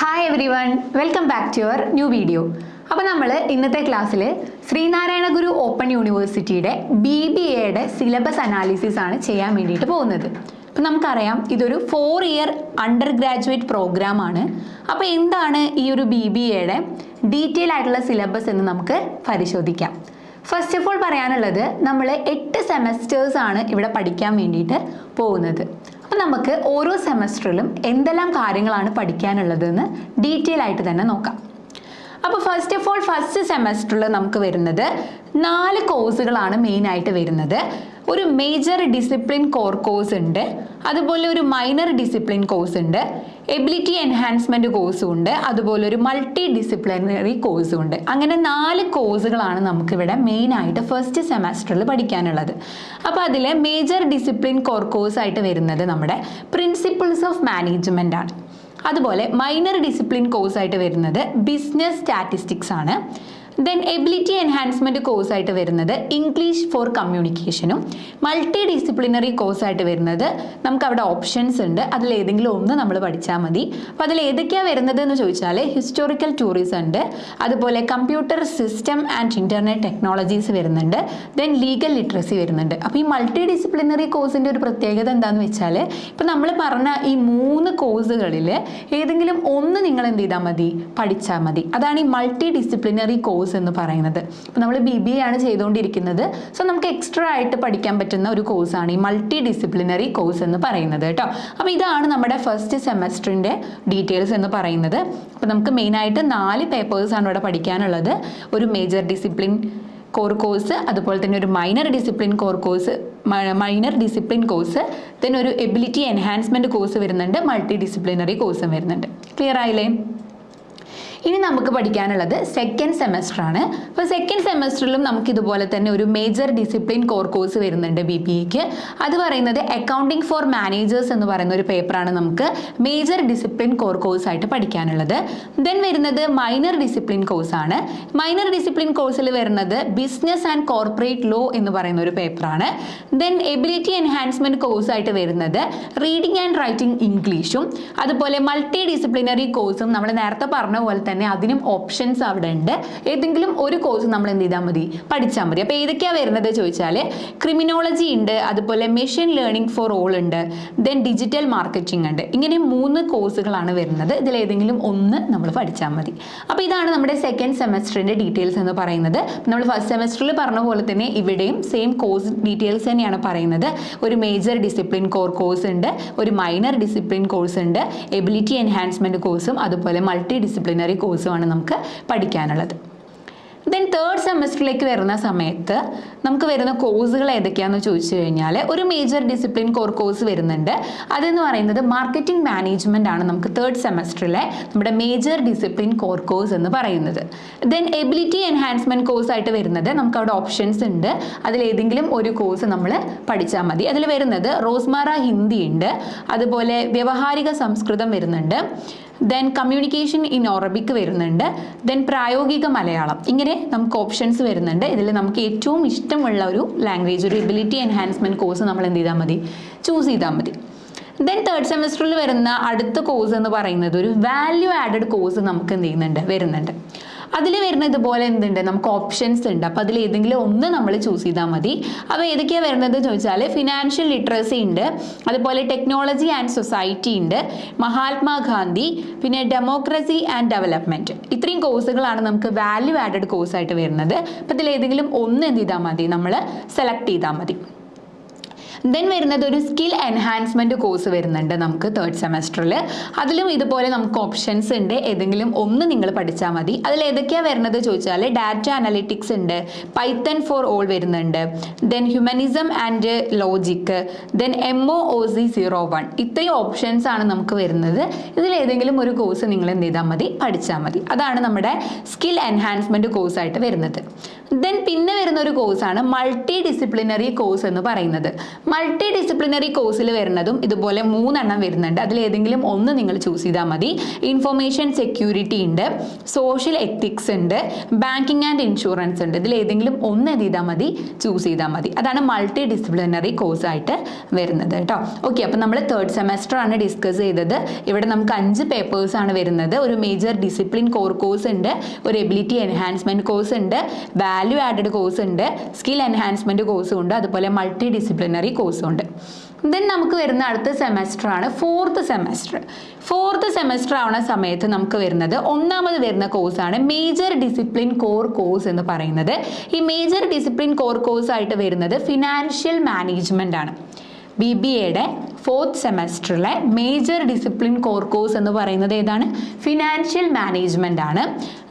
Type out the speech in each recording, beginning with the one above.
Hi everyone welcome back to your new video അപ്പോൾ നമ്മൾ ഇന്നത്തെ ക്ലാസ്സിൽ ശ്രീനാരായണ ഗുരു ഓപ്പൺ യൂണിവേഴ്സിറ്റിയുടെ ബി ബി എയുടെ സിലബസ് അനാലിസിസ് ആണ് ചെയ്യാൻ വേണ്ടിയിട്ട് പോകുന്നത്. അപ്പം നമുക്കറിയാം ഇതൊരു ഫോർ ഇയർ അണ്ടർ ഗ്രാജുവേറ്റ് പ്രോഗ്രാമാണ് അപ്പോൾ എന്താണ് ഈ ഒരു ബി ബി എയുടെ ഡീറ്റെയിൽ ആയിട്ടുള്ള സിലബസ് എന്ന് നമുക്ക് പരിശോധിക്കാം. ഫസ്റ്റ് ഓഫ് ഓൾ പറയാനുള്ളത് നമ്മൾ എട്ട് സെമസ്റ്റേഴ്സ് ആണ് ഇവിടെ പഠിക്കാൻ വേണ്ടിയിട്ട് പോകുന്നത്. അപ്പം നമുക്ക് ഓരോ സെമസ്റ്ററിലും എന്തെല്ലാം കാര്യങ്ങളാണ് പഠിക്കാനുള്ളതെന്ന് ഡീറ്റെയിൽ ആയിട്ട് തന്നെ നോക്കാം. അപ്പോൾ ഫസ്റ്റ് ഓഫ് ഓൾ ഫസ്റ്റ് സെമസ്റ്ററിൽ നമുക്ക് വരുന്നത് നാല് കോഴ്സുകളാണ് മെയിനായിട്ട് വരുന്നത്. ഒരു മേജർ ഡിസിപ്ലിൻ കോർ കോഴ്സ് ഉണ്ട്. അതുപോലെ ഒരു മൈനർ ഡിസിപ്ലിൻ കോഴ്സ് ഉണ്ട്. എബിലിറ്റി എൻഹാൻസ്മെന്റ് കോഴ്സും ഉണ്ട്. അതുപോലെ ഒരു മൾട്ടി ഡിസിപ്ലിനറി കോഴ്സും ഉണ്ട്. അങ്ങനെ നാല് കോഴ്സുകളാണ് നമുക്കിവിടെ മെയിനായിട്ട് ഫസ്റ്റ് സെമസ്റ്ററിൽ പഠിക്കാനുള്ളത്. അപ്പോൾ അതിൽ മേജർ ഡിസിപ്ലിൻ കോർ കോഴ്സ് ആയിട്ട് വരുന്നത് നമ്മുടെ പ്രിൻസിപ്പിൾസ് ഓഫ് മാനേജ്മെന്റ് ആണ്. അതുപോലെ മൈനർ ഡിസിപ്ലിൻ കോഴ്സായിട്ട് വരുന്നത് ബിസിനസ് സ്റ്റാറ്റിസ്റ്റിക്സ് ആണ്. ദെൻ എബിലിറ്റി എൻഹാൻസ്മെന്റ് കോഴ്സായിട്ട് വരുന്നത് ഇംഗ്ലീഷ് ഫോർ കമ്മ്യൂണിക്കേഷനും മൾട്ടി ഡിസിപ്ലിനറി കോഴ്സായിട്ട് വരുന്നത് നമുക്ക് അവിടെ ഓപ്ഷൻസ് ഉണ്ട്. അതിൽ ഏതെങ്കിലും ഒന്ന് നമ്മൾ പഠിച്ചാൽ മതി. അപ്പോൾ അതിൽ ഏതൊക്കെയാണ് വരുന്നത് എന്ന് ചോദിച്ചാൽ ഹിസ്റ്റോറിക്കൽ ടൂറിസം ഉണ്ട്. അതുപോലെ computer system and internet technologies വരുന്നുണ്ട്. ദെൻ ലീഗൽ ലിറ്ററസി വരുന്നുണ്ട്. അപ്പോൾ ഈ മൾട്ടി ഡിസിപ്ലിനറി കോഴ്സിന്റെ ഒരു പ്രത്യേകത എന്താണെന്ന് വെച്ചാൽ ഇപ്പോൾ നമ്മൾ പറഞ്ഞ ഈ മൂന്ന് കോഴ്സുകളിൽ ഏതെങ്കിലും ഒന്ന് നിങ്ങൾ എന്ത് ചെയ്താൽ മതി? പഠിച്ചാൽ മതി. അതാണ് ഈ മൾട്ടി ഡിസിപ്ലിനറി കോഴ്സ് എന്ന് പറയുന്നത്. അപ്പോൾ നമ്മൾ ബി ബി എ ആണ് ചെയ്തുകൊണ്ടിരിക്കുന്നത്. സോ നമുക്ക് എക്സ്ട്രാ ആയിട്ട് പഠിക്കാൻ പറ്റുന്ന ഒരു കോഴ്സാണ് ഈ മൾട്ടി ഡിസിപ്ലിനറി കോഴ്സ് എന്ന് പറയുന്നത് കേട്ടോ. അപ്പോൾ ഇതാണ് നമ്മുടെ ഫസ്റ്റ് സെമസ്റ്ററിന്റെ ഡീറ്റെയിൽസ് എന്ന് പറയുന്നത്. അപ്പോൾ നമുക്ക് മെയിനായിട്ട് നാല് പേപ്പേഴ്സാണ് ഇവിടെ പഠിക്കാനുള്ളത്. ഒരു മേജർ ഡിസിപ്ലിൻ കോർ കോഴ്സ് അതുപോലെ തന്നെ ഒരു minor discipline core course minor discipline course then ഒരു എബിലിറ്റി എൻഹാൻസ്മെന്റ് കോഴ്സ് വരുന്നുണ്ട് മൾട്ടി ഡിസിപ്ലിനറി കോഴ്സും വരുന്നുണ്ട്. ക്ലിയർ ആയില്ലേ? ഇനി നമുക്ക് പഠിക്കാനുള്ളത് സെക്കൻഡ് സെമസ്റ്റർ ആണ്. അപ്പോൾ സെക്കൻഡ് സെമസ്റ്ററിലും നമുക്ക് ഇതുപോലെ തന്നെ ഒരു മേജർ ഡിസിപ്ലിൻ കോർ കോഴ്സ് വരുന്നുണ്ട് ബി പി എക്ക് അത് പറയുന്നത് അക്കൗണ്ടിങ് ഫോർ മാനേജേഴ്സ് എന്ന് പറയുന്ന ഒരു പേപ്പറാണ് നമുക്ക് മേജർ ഡിസിപ്ലിൻ കോർ കോഴ്സ് ആയിട്ട് പഠിക്കാനുള്ളത്. ദെൻ വരുന്നത് മൈനർ ഡിസിപ്ലിൻ കോഴ്സ് ആണ്. മൈനർ ഡിസിപ്ലിൻ കോഴ്സിൽ വരുന്നത് ബിസിനസ് ആൻഡ് കോർപ്പറേറ്റ് ലോ എന്ന് പറയുന്ന ഒരു പേപ്പറാണ് ദെൻ എബിലിറ്റി എൻഹാൻസ്മെന്റ് കോഴ്സ് ആയിട്ട് വരുന്നത് റീഡിംഗ് ആൻഡ് റൈറ്റിംഗ് ഇംഗ്ലീഷും അതുപോലെ മൾട്ടി ഡിസിപ്ലിനറി കോഴ്സും നമ്മൾ നേരത്തെ പറഞ്ഞ പോലെ തന്നെ അതിനും ഓപ്ഷൻസ് അവിടെ ഉണ്ട്. ഏതെങ്കിലും ഒരു കോഴ്സ് നമ്മൾ എന്ത് ചെയ്താൽ മതി? പഠിച്ചാൽ മതി. അപ്പോൾ ഏതൊക്കെയാണ് വരുന്നത് ചോദിച്ചാൽ ക്രിമിനോളജി ഉണ്ട് അതുപോലെ മെഷീൻ ലേണിംഗ് ഫോർ ഓൾ ഉണ്ട് ദെൻ ഡിജിറ്റൽ മാർക്കറ്റിംഗ് ഉണ്ട്. ഇങ്ങനെ മൂന്ന് കോഴ്സുകളാണ് വരുന്നത്. ഇതിൽ ഏതെങ്കിലും ഒന്ന് നമ്മൾ പഠിച്ചാൽ മതി. അപ്പോൾ ഇതാണ് നമ്മുടെ സെക്കൻഡ് സെമസ്റ്ററിന്റെ ഡീറ്റെയിൽസ് എന്ന് പറയുന്നത്. നമ്മൾ ഫസ്റ്റ് സെമസ്റ്ററിൽ പറഞ്ഞ പോലെ തന്നെ ഇവിടെയും സെയിം കോഴ്സ് ഡീറ്റെയിൽസ് തന്നെയാണ് പറയുന്നത്. ഒരു മേജർ ഡിസിപ്ലിൻ കോർ കോഴ്സ് ഉണ്ട് ഒരു മൈനർ ഡിസിപ്ലിൻ കോഴ്സ് ഉണ്ട് എബിലിറ്റി എൻഹാൻസ്മെന്റ് കോഴ്സും അതുപോലെ മൾട്ടി ഡിസിപ്ലിനറി കോഴ്സുമാണ് നമുക്ക് പഠിക്കാനുള്ളത്. ദെൻ തേർഡ് സെമസ്റ്ററിലേക്ക് വരുന്ന സമയത്ത് നമുക്ക് വരുന്ന കോഴ്സുകൾ ഏതൊക്കെയാണെന്ന് ചോദിച്ചു കഴിഞ്ഞാൽ ഒരു മേജർ ഡിസിപ്ലിൻ കോർ കോഴ്സ് വരുന്നുണ്ട്. അതെന്ന് പറയുന്നത് മാർക്കറ്റിംഗ് മാനേജ്മെന്റ് ആണ് നമുക്ക് തേർഡ് സെമസ്റ്ററിലെ നമ്മുടെ മേജർ ഡിസിപ്ലിൻ കോർ കോഴ്സ് എന്ന് പറയുന്നത്. ദെൻ എബിലിറ്റി എൻഹാൻസ്മെന്റ് കോഴ്സ് ആയിട്ട് വരുന്നത് നമുക്ക് അവിടെ ഓപ്ഷൻസ് ഉണ്ട്. അതിലേതെങ്കിലും ഒരു കോഴ്സ് നമ്മൾ പഠിച്ചാൽ മതി. അതിൽ വരുന്നത് റോസ്മാറ ഹിന്ദി ഉണ്ട്. അതുപോലെ വ്യവഹാരിക സംസ്കൃതം വരുന്നുണ്ട്. ദെൻ കമ്മ്യൂണിക്കേഷൻ ഇൻ ഒറബിക് വരുന്നുണ്ട്. ദെൻ പ്രായോഗിക മലയാളം. ഇങ്ങനെ നമുക്ക് ഓപ്ഷൻസ് വരുന്നുണ്ട്. ഇതിൽ നമുക്ക് ഏറ്റവും ഇഷ്ടമുള്ള ഒരു ലാംഗ്വേജ് ഒരു എബിലിറ്റി എൻഹാൻസ്മെന്റ് കോഴ്സ് നമ്മൾ എന്ത് ചെയ്താൽ മതി? ചൂസ് ചെയ്താൽ മതി. ദെൻ തേർഡ് സെമസ്റ്ററിൽ വരുന്ന അടുത്ത കോഴ്സ് എന്ന് പറയുന്നത് ഒരു വാല്യൂ ആഡഡ് കോഴ്സ് നമുക്ക് എന്ത് ചെയ്യുന്നുണ്ട്? വരുന്നുണ്ട്. അതിൽ വരുന്ന ഇതുപോലെ എന്തുണ്ട്? നമുക്ക് ഓപ്ഷൻസ് ഉണ്ട്. അപ്പോൾ അതിൽ ഏതെങ്കിലും ഒന്ന് നമ്മൾ ചൂസ് ചെയ്താൽ മതി. അപ്പോൾ ഏതൊക്കെയാണ് വരുന്നത് ചോദിച്ചാൽ ഫിനാൻഷ്യൽ ലിറ്ററസി ഉണ്ട്. അതുപോലെ ടെക്നോളജി ആൻഡ് സൊസൈറ്റി ഉണ്ട്. മഹാത്മാഗാന്ധി പിന്നെ ഡെമോക്രസി ആൻഡ് ഡെവലപ്മെന്റ് ഇത്രയും കോഴ്സുകളാണ് നമുക്ക് വാല്യൂ ആഡഡ് കോഴ്സായിട്ട് വരുന്നത്. അപ്പോൾ ഇതിൽ ഏതെങ്കിലും ഒന്ന് എന്ത് ചെയ്താൽ മതി? നമ്മൾ സെലക്ട് ചെയ്താൽ മതി. ദെൻ വരുന്നത് ഒരു സ്കിൽ എൻഹാൻസ്മെന്റ് കോഴ്സ് വരുന്നുണ്ട് നമുക്ക് തേർഡ് സെമസ്റ്ററിൽ അതിലും ഇതുപോലെ നമുക്ക് ഓപ്ഷൻസ് ഉണ്ട്. ഏതെങ്കിലും ഒന്ന് നിങ്ങൾ പഠിച്ചാൽ മതി. അതിൽ ഏതൊക്കെയാണ് വരുന്നത് ചോദിച്ചാൽ ഡാറ്റ അനലിറ്റിക്സ് ഉണ്ട്. പൈത്തൺ ഫോർ ഓൾ വരുന്നുണ്ട്. Then humanism and logic then M O O C zero one ഇത്രയും ഓപ്ഷൻസ് ആണ് നമുക്ക് വരുന്നത്. ഇതിൽ ഏതെങ്കിലും ഒരു കോഴ്സ് നിങ്ങൾ എന്ത് ചെയ്താൽ മതി? പഠിച്ചാൽ മതി. അതാണ് നമ്മുടെ സ്കിൽ എൻഹാൻസ്മെന്റ് കോഴ്സായിട്ട് വരുന്നത്. ദെൻ പിന്നെ വരുന്ന ഒരു കോഴ്സാണ് മൾട്ടി ഡിസിപ്ലിനറി കോഴ്സ് എന്ന് പറയുന്നത്. മൾട്ടി ഡിസിപ്ലിനറി കോഴ്സിൽ വരുന്നതും ഇതുപോലെ മൂന്നെണ്ണം വരുന്നുണ്ട്. അതിൽ ഏതെങ്കിലും ഒന്ന് നിങ്ങൾ ചൂസ് ചെയ്താൽ മതി. ഇൻഫർമേഷൻ സെക്യൂരിറ്റി ഉണ്ട് സോഷ്യൽ എത്തിക്സ് ഉണ്ട് ബാങ്കിങ് ആൻഡ് ഇൻഷുറൻസ് ഉണ്ട്. ഇതിൽ ഏതെങ്കിലും ഒന്ന് എന്ത് ചെയ്താൽ മതി ചൂസ് ചെയ്താൽ മതി. അതാണ് മൾട്ടി ഡിസിപ്ലിനറി കോഴ്സ് ആയിട്ട് വരുന്നത് കേട്ടോ. ഓക്കെ അപ്പം നമ്മൾ തേർഡ് സെമസ്റ്റർ ആണ് ഡിസ്കസ് ചെയ്തത്. ഇവിടെ നമുക്ക് അഞ്ച് പേപ്പേഴ്സ് ആണ് വരുന്നത്. ഒരു മേജർ ഡിസിപ്ലിൻ കോർ കോഴ്സ് ഉണ്ട് ഒരു എബിലിറ്റി എൻഹാൻസ്മെന്റ് കോഴ്സ് ഉണ്ട് വാല്യൂ ആഡഡ് കോഴ്സ് ഉണ്ട് സ്കിൽ എൻഹാൻസ്മെന്റ് കോഴ്സും ഉണ്ട് അതുപോലെ മൾട്ടി ഡിസിപ്ലിനറി കോഴ്സും ഉണ്ട്. ദെൻ നമുക്ക് വരുന്ന അടുത്ത സെമസ്റ്റർ ആണ് ഫോർത്ത് സെമസ്റ്റർ ഫോർത്ത് സെമസ്റ്റർ ആവുന്ന സമയത്ത് നമുക്ക് വരുന്നത് ഒന്നാമത് വരുന്ന കോഴ്സാണ് മേജർ ഡിസിപ്ലിൻ കോർ കോഴ്സ് എന്ന് പറയുന്നത്. ഈ മേജർ ഡിസിപ്ലിൻ കോർ കോഴ്സായിട്ട് വരുന്നത് ഫിനാൻഷ്യൽ മാനേജ്മെന്റ് ആണ്. ബി ബി എയുടെ ഫോർത്ത് സെമസ്റ്ററിലെ മേജർ ഡിസിപ്ലിൻ കോർ കോഴ്സ് എന്ന് പറയുന്നത് ഏതാണ്? ഫിനാൻഷ്യൽ മാനേജ്മെന്റ് ആണ്.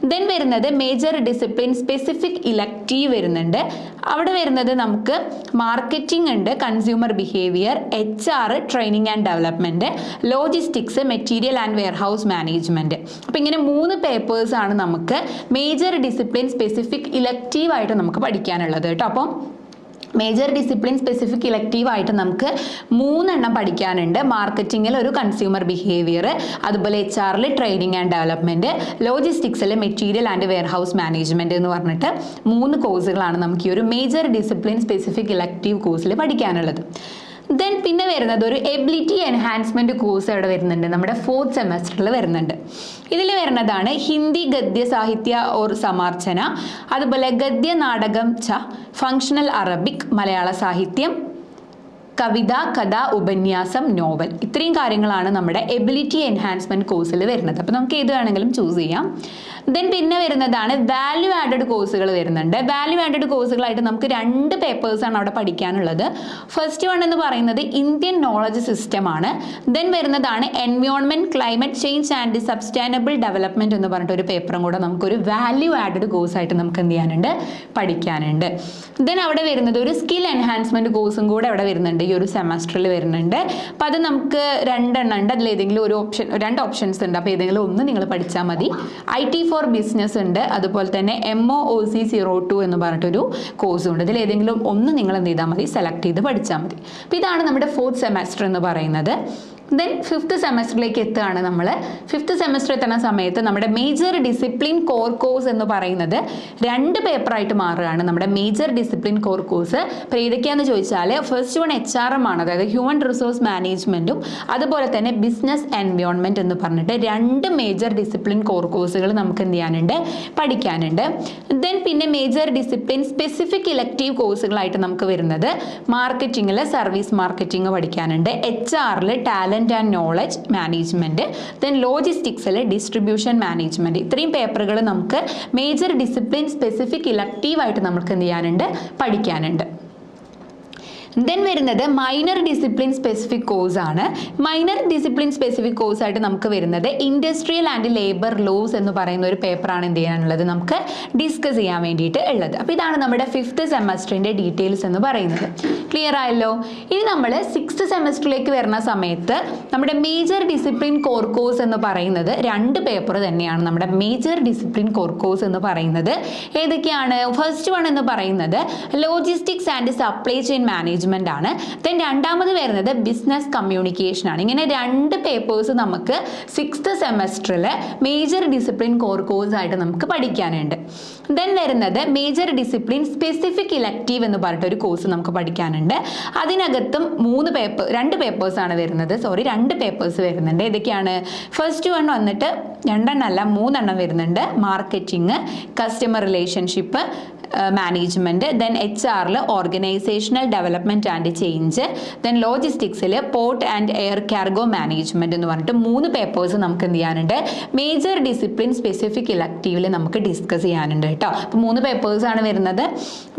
ദെൻ വരുന്നത് മേജർ ഡിസിപ്ലിൻ സ്പെസിഫിക് ഇലക്റ്റീവ് വരുന്നുണ്ട്. അവിടെ വരുന്നത് നമുക്ക് മാർക്കറ്റിംഗ് ഉണ്ട് consumer behaviour H R training and development logistics material and warehouse management അപ്പോൾ ഇങ്ങനെ മൂന്ന് പേപ്പേഴ്സ് ആണ് നമുക്ക് മേജർ ഡിസിപ്ലിൻ സ്പെസിഫിക് ഇലക്റ്റീവ് ആയിട്ട് നമുക്ക് പഠിക്കാനുള്ളത് കേട്ടോ. അപ്പം മേജർ ഡിസിപ്ലിൻ സ്പെസിഫിക് ഇലക്റ്റീവ് ആയിട്ട് നമുക്ക് മൂന്നെണ്ണം പഠിക്കാനുണ്ട്. മാർക്കറ്റിങ്ങിൽ ഒരു കൺസ്യൂമർ ബിഹേവിയർ അതുപോലെ എച്ച് ആറിൽ ട്രെയിനിങ് ആൻഡ് ഡെവലപ്മെന്റ് ലോജിസ്റ്റിക്സിൽ മെറ്റീരിയൽ ആൻഡ് വെയർഹൗസ് മാനേജ്മെന്റ് എന്ന് പറഞ്ഞിട്ട് മൂന്ന് കോഴ്സുകളാണ് നമുക്ക് ഈ ഒരു മേജർ ഡിസിപ്ലിൻ സ്പെസിഫിക് ഇലക്റ്റീവ് കോഴ്സിൽ പഠിക്കാനുള്ളത്. ദെൻ പിന്നെ വരുന്നത് ഒരു എബിലിറ്റി എൻഹാൻസ്മെന്റ് കോഴ്സ് അവിടെ വരുന്നുണ്ട്. നമ്മുടെ ഫോർത്ത് സെമസ്റ്ററിൽ വരുന്നുണ്ട്. ഇതിൽ വരുന്നതാണ് ഹിന്ദി ഗദ്യ സാഹിത്യ ഓർ സമാർച്ചന അതുപോലെ ഗദ്യ നാടകം ച ഫങ്ഷണൽ അറബിക് മലയാള സാഹിത്യം കവിത കഥ ഉപന്യാസം നോവൽ ഇത്രയും കാര്യങ്ങളാണ് നമ്മുടെ എബിലിറ്റി എൻഹാൻസ്മെന്റ് കോഴ്സിൽ വരുന്നത്. അപ്പോൾ നമുക്ക് ഏത് വേണമെങ്കിലും ചൂസ് ചെയ്യാം. ദെൻ പിന്നെ വരുന്നതാണ് വാല്യൂ ആഡഡ് കോഴ്സുകൾ വരുന്നുണ്ട്. വാല്യൂ ആഡഡ് കോഴ്സുകളായിട്ട് നമുക്ക് രണ്ട് പേപ്പേഴ്സാണ് അവിടെ പഠിക്കാനുള്ളത്. ഫസ്റ്റ് വൺ എന്ന് പറയുന്നത് ഇന്ത്യൻ നോളജ് സിസ്റ്റം ആണ്. ദെൻ വരുന്നതാണ് environment climate change and sustainable development എന്ന് പറഞ്ഞിട്ട് ഒരു പേപ്പറും കൂടെ നമുക്കൊരു വാല്യൂ ആഡഡ് കോഴ്സായിട്ട് നമുക്ക് എന്ത് ചെയ്യാനുണ്ട്? പഠിക്കാനുണ്ട്. ദെൻ അവിടെ വരുന്നത് ഒരു സ്കിൽ എൻഹാൻസ്മെന്റ് കോഴ്സും കൂടെ അവിടെ വരുന്നുണ്ട്. ഈ ഒരു സെമസ്റ്ററിൽ വരുന്നുണ്ട്. അപ്പം അത് നമുക്ക് രണ്ടെണ്ണം ഉണ്ട്. അതിൽ ഏതെങ്കിലും ഒരു ഓപ്ഷൻ രണ്ട് ഓപ്ഷൻസ് ഉണ്ട്. അപ്പോൾ ഏതെങ്കിലും ഒന്ന് നിങ്ങൾ പഠിച്ചാൽ മതി. ഐ ടി ഫോർ ബിസിനസ് ഉണ്ട്. അതുപോലെ തന്നെ M O O C zero two എന്ന് പറഞ്ഞിട്ടൊരു കോഴ്സും ഉണ്ട്. അതിൽ ഏതെങ്കിലും ഒന്ന് നിങ്ങൾ എന്ത് ചെയ്താൽ മതി. സെലക്ട് ചെയ്ത് പഠിച്ചാൽ മതി. അപ്പോൾ ഇതാണ് നമ്മുടെ ഫോർത്ത് സെമസ്റ്റർ എന്ന് പറയുന്നത്. ദെൻ ഫിഫ്ത്ത് സെമസ്റ്ററിലേക്ക് എത്തുകയാണ് നമ്മൾ ഫിഫ്ത്ത് സെമസ്റ്റർ എത്തുന്ന സമയത്ത് നമ്മുടെ മേജർ ഡിസിപ്ലിൻ കോർ കോഴ്സ് എന്ന് പറയുന്നത് രണ്ട് പേപ്പറായിട്ട് മാറുകയാണ് നമ്മുടെ മേജർ ഡിസിപ്ലിൻ കോർ കോഴ്സ് അപ്പോൾ ഏതൊക്കെയാണെന്ന് ചോദിച്ചാൽ first one H R M ആണ് അതായത് ഹ്യൂമൻ റിസോഴ്സ് മാനേജ്മെന്റും അതുപോലെ തന്നെ ബിസിനസ് എൻവയോൺമെന്റ് എന്ന് പറഞ്ഞിട്ട് രണ്ട് മേജർ ഡിസിപ്ലിൻ കോർ കോഴ്സുകൾ നമുക്ക് എന്ത് ചെയ്യാനുണ്ട്? പഠിക്കാനുണ്ട്. ദെൻ പിന്നെ മേജർ ഡിസിപ്ലിൻ സ്പെസിഫിക് ഇലക്റ്റീവ് കോഴ്സുകളായിട്ട് നമുക്ക് വരുന്നത് മാർക്കറ്റിങ്ങിൽ സർവീസ് മാർക്കറ്റിംഗ് പഠിക്കാനുണ്ട്. എച്ച് ആറിൽ talent and knowledge management then ലോജിസ്റ്റിക്സിൽ distribution management ഇത്രയും പേപ്പറുകൾ നമുക്ക് മേജർ ഡിസിപ്ലിൻ സ്പെസിഫിക് ഇലക്റ്റീവായിട്ട് നമുക്ക് എന്ത് ചെയ്യാനുണ്ട്? പഠിക്കാനുണ്ട്. ദെൻ വരുന്നത് മൈനർ ഡിസിപ്ലിൻ സ്പെസിഫിക് കോഴ്സ് ആണ്. മൈനർ ഡിസിപ്ലിൻ സ്പെസിഫിക് കോഴ്സ് ആയിട്ട് നമുക്ക് വരുന്നത് ഇൻഡസ്ട്രിയൽ ആൻഡ് ലേബർ ലോസ് എന്ന് പറയുന്ന ഒരു പേപ്പറാണ് എന്ത് ചെയ്യാനുള്ളത് നമുക്ക് ഡിസ്കസ് ചെയ്യാൻ വേണ്ടിയിട്ട് ഉള്ളത്. അപ്പോൾ ഇതാണ് നമ്മുടെ ഫിഫ്ത്ത് സെമസ്റ്ററിന്റെ ഡീറ്റെയിൽസ് എന്ന് പറയുന്നത്. ക്ലിയർ ആയല്ലോ? ഇനി നമ്മൾ സിക്സ്ത് സെമസ്റ്ററിലേക്ക് വരുന്ന സമയത്ത് നമ്മുടെ മേജർ ഡിസിപ്ലിൻ കോർ കോഴ്സ് എന്ന് പറയുന്നത് രണ്ട് പേപ്പർ തന്നെയാണ് നമ്മുടെ മേജർ ഡിസിപ്ലിൻ കോർ കോഴ്സ് എന്ന് പറയുന്നത്. ഏതൊക്കെയാണ്? ഫസ്റ്റ് വൺ എന്ന് പറയുന്നത് logistics and supply chain management ആണ്. ദെൻ രണ്ടാമത് വരുന്നത് ബിസിനസ് കമ്മ്യൂണിക്കേഷൻ ആണ്. ഇങ്ങനെ രണ്ട് പേപ്പേഴ്സ് നമുക്ക് സിക്സ്ത് സെമസ്റ്ററിൽ മേജർ ഡിസിപ്ലിൻ കോർ കോഴ്സ് ആയിട്ട് നമുക്ക് പഠിക്കാനുണ്ട്. ദെൻ വരുന്നത് മേജർ ഡിസിപ്ലിൻ സ്പെസിഫിക് ഇലക്റ്റീവ് എന്ന് പറഞ്ഞിട്ട് ഒരു കോഴ്സ് നമുക്ക് പഠിക്കാനുണ്ട്. അതിനകത്തും മൂന്ന് പേപ്പർ രണ്ട് പേപ്പേഴ്സാണ് വരുന്നത്. സോറി രണ്ട് പേപ്പേഴ്സ് വരുന്നുണ്ട്. ഇതൊക്കെയാണ് ഫസ്റ്റ് വൺ വന്നിട്ട് രണ്ടെണ്ണം അല്ല മൂന്നെണ്ണം വരുന്നുണ്ട്. Marketing customer relationship management then H ആറിൽ organisational development and change then ലോജിസ്റ്റിക്സിൽ port and air cargo management എന്ന് പറഞ്ഞിട്ട് മൂന്ന് പേപ്പേഴ്സ് നമുക്ക് എന്ത് ചെയ്യാനുണ്ട്? മേജർ ഡിസിപ്ലിൻ സ്പെസിഫിക് ഇലക്റ്റീവിൽ നമുക്ക് ഡിസ്കസ് ചെയ്യാനുണ്ട് കേട്ടോ. അപ്പോൾ മൂന്ന് പേപ്പേഴ്സ് ആണ് വരുന്നത്.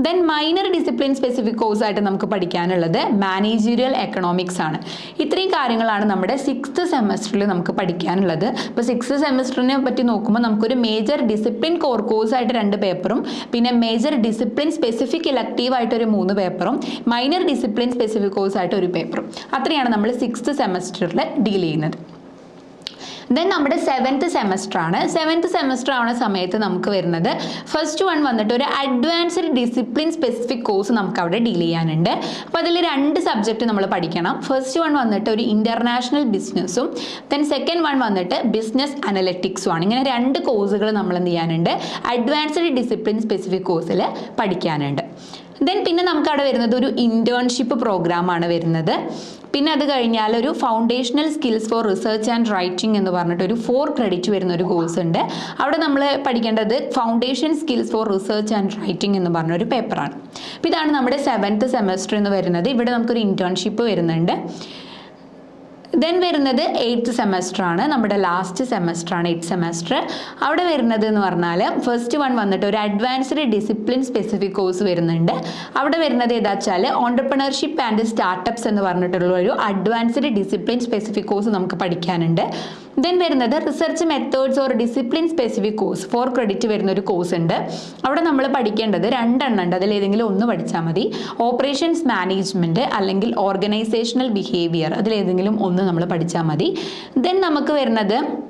Then minor discipline specific course ആയിട്ട് നമുക്ക് പഠിക്കാനുള്ളത് മാനേജീരിയൽ എക്കണോമിക്സ് ആണ്. ഇത്രയും കാര്യങ്ങളാണ് നമ്മുടെ സിക്സ്ത് സെമസ്റ്ററിൽ നമുക്ക് പഠിക്കാനുള്ളത്. അപ്പോൾ സിക്സ്ത് സെമസ്റ്ററിനെ പറ്റി നോക്കുമ്പോൾ നമുക്കൊരു മേജർ ഡിസിപ്ലിൻ കോർ കോഴ്സ് ആയിട്ട് രണ്ട് പേപ്പറും പിന്നെ മേജർ ഡിസിപ്ലിൻ സ്പെസിഫിക് ഇലക്റ്റീവ് ആയിട്ട് ഒരു മൂന്ന് പേപ്പറും മൈനർ ഡിസിപ്ലിൻ സ്പെസിഫിക് കോഴ്സ് ആയിട്ട് ഒരു പേപ്പറും അത്രയാണ് നമ്മൾ സിക്സ്ത് സെമസ്റ്ററിൽ ഡീൽ ചെയ്യുന്നത്. ദെൻ നമ്മുടെ സെവൻത്ത് സെമസ്റ്റർ ആണ്. സെവൻത്ത് സെമസ്റ്റർ ആവുന്ന സമയത്ത് നമുക്ക് വരുന്നത് ഫസ്റ്റ് വൺ വന്നിട്ട് ഒരു അഡ്വാൻസ്ഡ് ഡിസിപ്ലിൻ സ്പെസിഫിക് കോഴ്സ് നമുക്ക് അവിടെ ഡീൽ ചെയ്യാനുണ്ട്. അപ്പോൾ അതിൽ രണ്ട് സബ്ജക്റ്റ് നമ്മൾ പഠിക്കണം. ഫസ്റ്റ് വൺ വന്നിട്ട് ഒരു ഇന്റർനാഷണൽ ബിസിനസ്സും ദെൻ സെക്കൻഡ് വൺ വന്നിട്ട് ബിസിനസ് അനലറ്റിക്സും ആണ്. ഇങ്ങനെ രണ്ട് കോഴ്സുകൾ നമ്മൾ എന്ത് ചെയ്യാനുണ്ട്? അഡ്വാൻസ്ഡ് ഡിസിപ്ലിൻ സ്പെസിഫിക് കോഴ്സിൽ പഠിക്കാനുണ്ട്. ദെൻ പിന്നെ നമുക്ക് അവിടെ വരുന്നത് ഒരു ഇന്റേൺഷിപ്പ് പ്രോഗ്രാം ആണ് വരുന്നത്. പിന്നെ അത് കഴിഞ്ഞാൽ ഒരു foundational skills for research and writing എന്ന് പറഞ്ഞിട്ട് ഒരു ഫോർ ക്രെഡിറ്റ് വരുന്ന ഒരു കോഴ്സ് ഉണ്ട്. അവിടെ നമ്മൾ പഠിക്കേണ്ടത് foundation skills for research and writing എന്ന് പറഞ്ഞ ഒരു പേപ്പറാണ് ഇതാണ് നമ്മുടെ സെവൻത്ത് സെമസ്റ്റർ എന്ന് വരുന്നത്. ഇവിടെ നമുക്കൊരു ഇന്റേൺഷിപ്പ് വരുന്നുണ്ട്. ദെൻ വരുന്നത് എയ്ത്ത് സെമസ്റ്റർ ആണ്. നമ്മുടെ ലാസ്റ്റ് സെമസ്റ്റർ ആണ് എയ്ത്ത് സെമസ്റ്റർ അവിടെ വരുന്നത് എന്ന് പറഞ്ഞാൽ ഫസ്റ്റ് വൺ വന്നിട്ട് ഒരു അഡ്വാൻസ്ഡ് ഡിസിപ്ലിൻ സ്പെസിഫിക് കോഴ്സ് വരുന്നുണ്ട്. അവിടെ വരുന്നത് ഏതാ വെച്ചാൽ ഓണ്ടർപ്രണർഷിപ്പ് ആൻഡ് സ്റ്റാർട്ടപ്സ് എന്ന് പറഞ്ഞിട്ടുള്ള ഒരു അഡ്വാൻസ്ഡ് ഡിസിപ്ലിൻ സ്പെസിഫിക് കോഴ്സ് നമുക്ക് പഠിക്കാനുണ്ട്. ദെൻ വരുന്നത് research methods or discipline specific course for credit വരുന്ന ഒരു കോഴ്സ് ഉണ്ട്. അവിടെ നമ്മൾ പഠിക്കേണ്ടത് രണ്ടെണ്ണം ഉണ്ട്. അതിൽ ഏതെങ്കിലും ഒന്ന് പഠിച്ചാൽ മതി. ഓപ്പറേഷൻസ് മാനേജ്മെന്റ് അല്ലെങ്കിൽ ഓർഗനൈസേഷണൽ ബിഹേവിയർ അതിലേതെങ്കിലും ഒന്ന് നമ്മൾ പഠിച്ചാൽ മതി. ദെൻ നമുക്ക് വരുന്നത്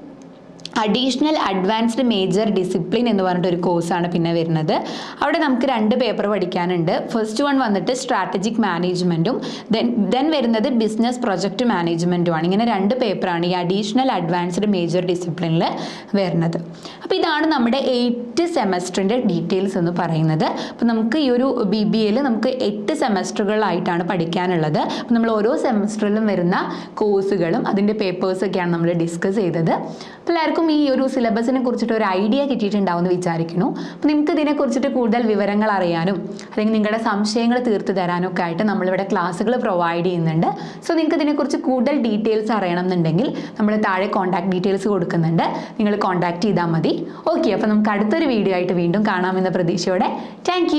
അഡീഷണൽ അഡ്വാൻസ്ഡ് മേജർ ഡിസിപ്ലിൻ എന്ന് പറഞ്ഞിട്ട് ഒരു കോഴ്സാണ് പിന്നെ വരുന്നത്. അവിടെ നമുക്ക് രണ്ട് പേപ്പർ പഠിക്കാനുണ്ട്. ഫസ്റ്റ് വൺ വന്നിട്ട് സ്ട്രാറ്റജിക് മാനേജ്മെന്റും ദെൻ ദെൻ വരുന്നത് ബിസിനസ് പ്രൊജക്റ്റ് മാനേജ്മെന്റുമാണ് ഇങ്ങനെ രണ്ട് പേപ്പറാണ് ഈ അഡീഷണൽ അഡ്വാൻസ്ഡ് മേജർ ഡിസിപ്ലിനിൽ വരുന്നത്. അപ്പോൾ ഇതാണ് നമ്മുടെ എയ്റ്റ് സെമസ്റ്ററിന്റെ ഡീറ്റെയിൽസ് എന്ന് പറയുന്നത്. അപ്പോൾ നമുക്ക് ഈ ഒരു ബി ബി എയിൽ നമുക്ക് എട്ട് സെമസ്റ്ററുകളായിട്ടാണ് പഠിക്കാനുള്ളത്. അപ്പോൾ നമ്മൾ ഓരോ സെമസ്റ്ററിലും വരുന്ന കോഴ്സുകളും അതിന്റെ പേപ്പേഴ്സൊക്കെയാണ് നമ്മൾ ഡിസ്കസ് ചെയ്തത്. അപ്പോൾ എല്ലാവർക്കും ഈ ഒരു സിലബസിനെ കുറിച്ചിട്ട് ഒരു ഐഡിയ കിട്ടിയിട്ടുണ്ടാവും എന്ന് വിചാരിക്കുന്നു. അപ്പോൾ നിങ്ങൾക്ക് ഇതിനെക്കുറിച്ചിട്ട് കൂടുതൽ വിവരങ്ങൾ അറിയാനും അല്ലെങ്കിൽ നിങ്ങളുടെ സംശയങ്ങൾ തീർത്തു തരാനൊക്കെ ആയിട്ട് നമ്മളിവിടെ ക്ലാസ്സുകൾ പ്രൊവൈഡ് ചെയ്യുന്നുണ്ട്. സോ നിങ്ങൾക്ക് ഇതിനെക്കുറിച്ച് കൂടുതൽ ഡീറ്റെയിൽസ് അറിയണം എന്നുണ്ടെങ്കിൽ നമ്മൾ താഴെ കോൺടാക്ട് ഡീറ്റെയിൽസ് കൊടുക്കുന്നുണ്ട്. നിങ്ങൾ കോൺടാക്ട് ചെയ്താൽ മതി. ഓക്കെ അപ്പോൾ നമുക്ക് അടുത്തൊരു വീഡിയോ ആയിട്ട് വീണ്ടും കാണാമെന്ന പ്രതീക്ഷയോടെ. താങ്ക്